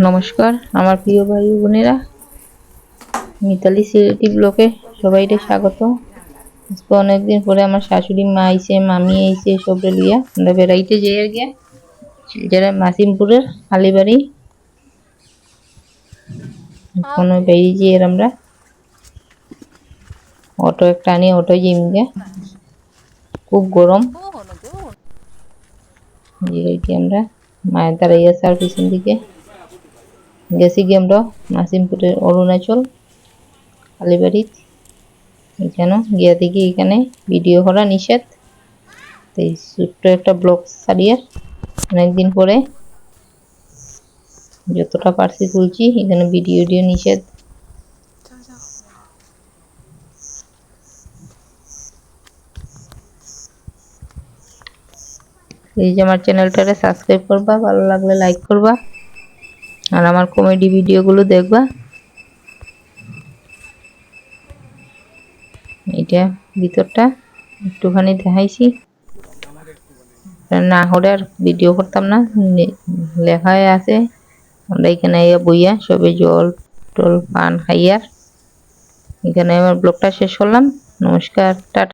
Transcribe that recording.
নমস্কার, আমার প্রিয় ভাই বোনেরা। মিতালি সিলেটি ব্লকে সবাইকে স্বাগত। আজকে অনেকদিন পরে আমার শাশুড়ি মা আইছে, মামি আইছে সব লিয়া আমরা বেড়াইতে যাই আর গিয়া। যারা মাসিমপুরের আলিবাড়ি, কোনো বেরিয়ে যাই আর আমরা অটো একটা আনি, অটো যাই গিয়া। খুব গরম। আমরা মায়ের দাঁড়াই আছে আর পিছন দিকে গেছি গিয়ে আমরা নাসিমপুরের অরুণাচল, কালীবাড়ি। এখানে গিয়া দেখি এখানে ভিডিও করা নিষেধ। তো এই ছোট্ট একটা ব্লগ সারিয়ে অনেকদিন পরে যতটা পারছি তুলছি, এখানে ভিডিও ভিডিও নিষেধ। এই যে আমার চ্যানেলটারে সাবস্ক্রাইব করবা, ভালো লাগলে লাইক করবা। আর আমার কমেডি ভিডিওগুলো দেখবা। এটা ভিতরটা, একটুখানি দেখাইছি। না হলে আর ভিডিও করতাম না লেখায় আছে। আমরা এখানে বইয়া সবে জল টল পান খাইয়ার এখানে আমার ব্লগটা শেষ করলাম। নমস্কার, টাটা।